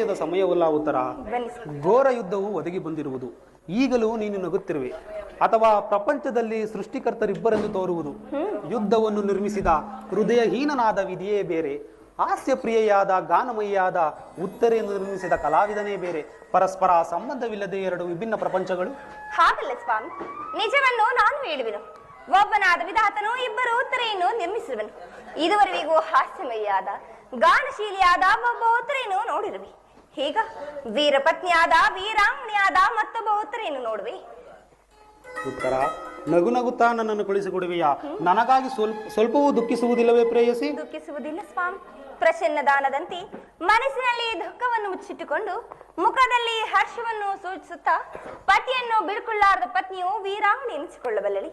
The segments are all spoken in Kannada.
ಹಾಸ್ಯದ ಸಮಯವಲ್ಲ ಉತ್ತರ. ಘೋರ ಯುದ್ಧವು ಒದಗಿ ಬಂದಿರುವುದು. ಈಗಲೂ ನೀನು ನಗುತ್ತಿರುವೆ. ಅಥವಾ ಪ್ರಪಂಚದಲ್ಲಿ ಸೃಷ್ಟಿಕರ್ತರಿಬ್ಬರೆಂದು ತೋರುವುದು. ಯುದ್ಧವನ್ನು ನಿರ್ಮಿಸಿದ ಹೃದಯಹೀನನಾದ ವಿಧಿಯೇ ಬೇರೆ. ಹಾಸ್ಯ ಪ್ರಿಯೆಯಾದ ಗಾನಮಯಿಯಾದ ಉತ್ತರೆಯನ್ನು ನಿರ್ಮಿಸಿದ ಕಲಾವಿದನೇ ಬೇರೆ. ಪರಸ್ಪರ ಸಂಬಂಧವಿಲ್ಲದೆ ಎರಡು ವಿಭಿನ್ನ ಪ್ರಪಂಚಗಳು. ಹಾಗಲ್ಲ ಸ್ವಾಮಿ. ನಿಜವನ್ನು ನಾನು ಹೇಳುವೆನು. ಒಬ್ಬನಾದ ವಿಧಾತನು ಇಬ್ಬರು ಉತ್ತರೆಯನ್ನು ನಿರ್ಮಿಸಿರುವನು. ಇದುವರೆಗೂ ಹಾಸ್ಯಮಯಿಯಾದ, ಗಾನಶೀಲಿಯಾದ ಒಬ್ಬ ಉತ್ತರೆಯನ್ನು ನೋಡಿರುವೆ. ಈಗ ವೀರಪತ್ನಿಯಾದ ವೀರಾಂಗಣಿಯಾದ ಮತ್ತೊಬ್ಬ ಉತ್ತರೆಯನ್ನು ನೋಡ್ವಿ. ಉತ್ತರ ನಗು ನಗುತ್ತಾ ನನ್ನನ್ನು ಕಳಿಸಿಕೊಡುವೆಯಾ ನನಗಾಗಿ ಸ್ವಲ್ಪ ಸ್ವಲ್ಪವೂ ದುಃಖಿಸುವುದಿಲ್ಲವೇ ಪ್ರೇಯಸಿ? ದುಃಖಿಸುವುದಿಲ್ಲ ಸ್ವಾಮಿ. ಪ್ರಸನ್ನ ದಾನದಂತೆ ಮನಸ್ಸಿನಲ್ಲಿ ದುಃಖವನ್ನು ಮುಚ್ಚಿಟ್ಟುಕೊಂಡು ಮುಖದಲ್ಲಿ ಹರ್ಷವನ್ನು ಸೂಚಿಸುತ್ತಾ ಪತಿಯನ್ನು ಬಿಡುಕೊಳ್ಳಾರದ ಪತ್ನಿಯು ವೀರಾಂಗಣಿ ಎನಿಸಿಕೊಳ್ಳಬಲ್ಲಳಿ.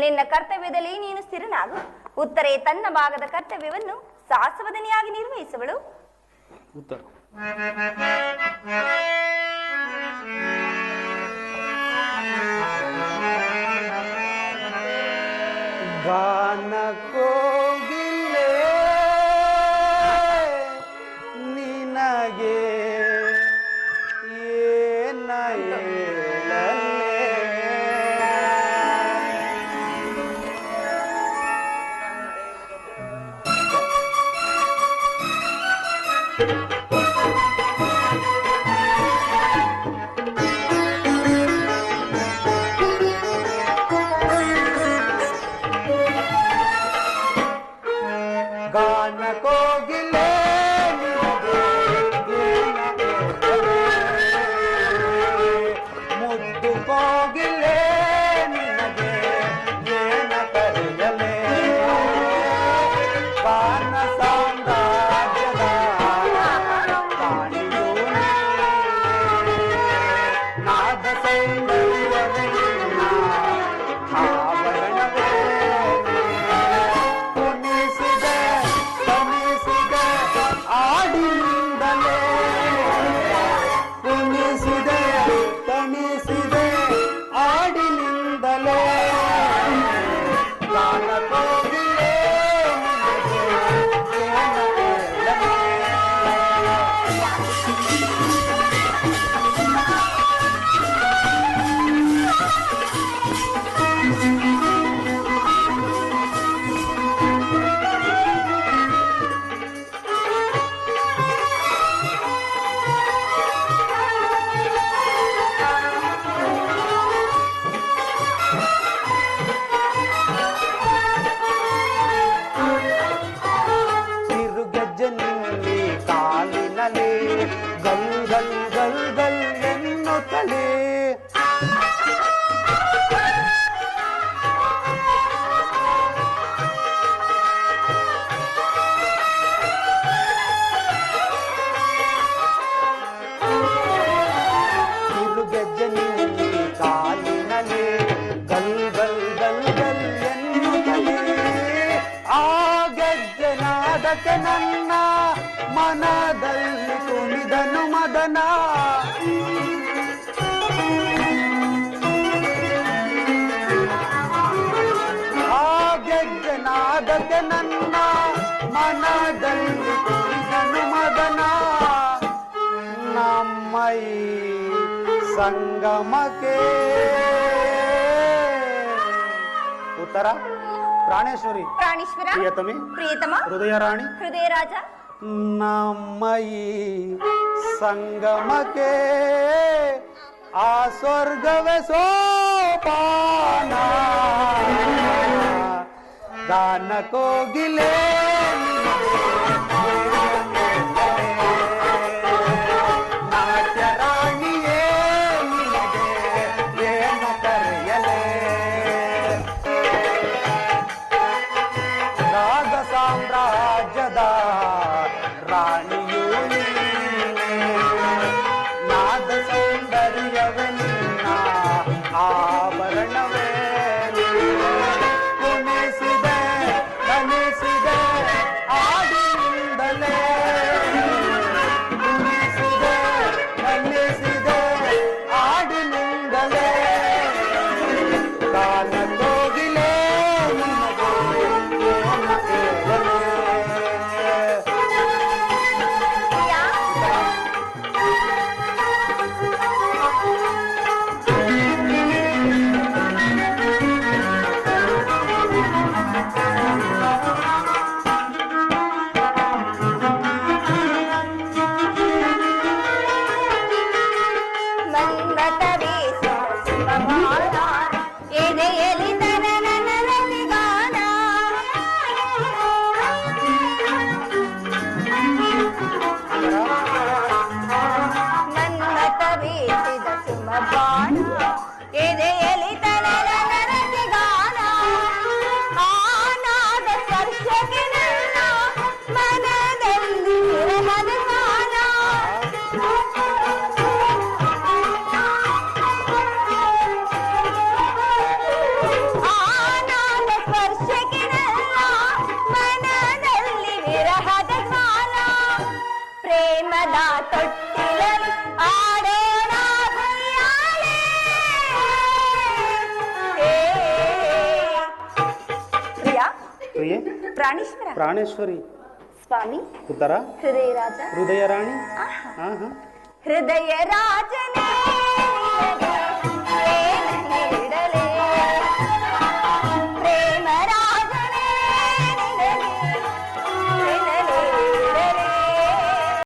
ನಿನ್ನ ಕರ್ತವ್ಯದಲ್ಲಿ ನೀನು ಸ್ಥಿರನಾಗು. ಉತ್ತರೆ ತನ್ನ ಭಾಗದ ಕರ್ತವ್ಯವನ್ನು ಸಾಸವದನಿಯಾಗಿ ನಿರ್ವಹಿಸುವಳು. ಉತ್ತರ. Banako Morgan. Thank you. ನನ್ನ ಮನದಲ್ಲಿ ಕುಣಿದನು ಮದನ ಆ ಗೆಜ್ಜೆನಾದಕ್ಕೆ ನನ್ನ ಮನದಲ್ಲಿ ಕುಣಿದನು ಮದನ ನಮ್ಮೈ ಸಂಗಮಕ್ಕೆ తర ప్రాణేశ్వరి. ప్రాణేశ్వర. ప్రియతమి. ప్రియతమ. హృదయరాణి. హృదయరాజ. నమ్మయి సంగమకే ఆ స్వర్గవే సోపానా. దానకోగిలే. gone. ప్రాణేశ్వరి. స్వామి. ఉత్తర హృదయరాజ. హృదయరాణి? హృదయరాజే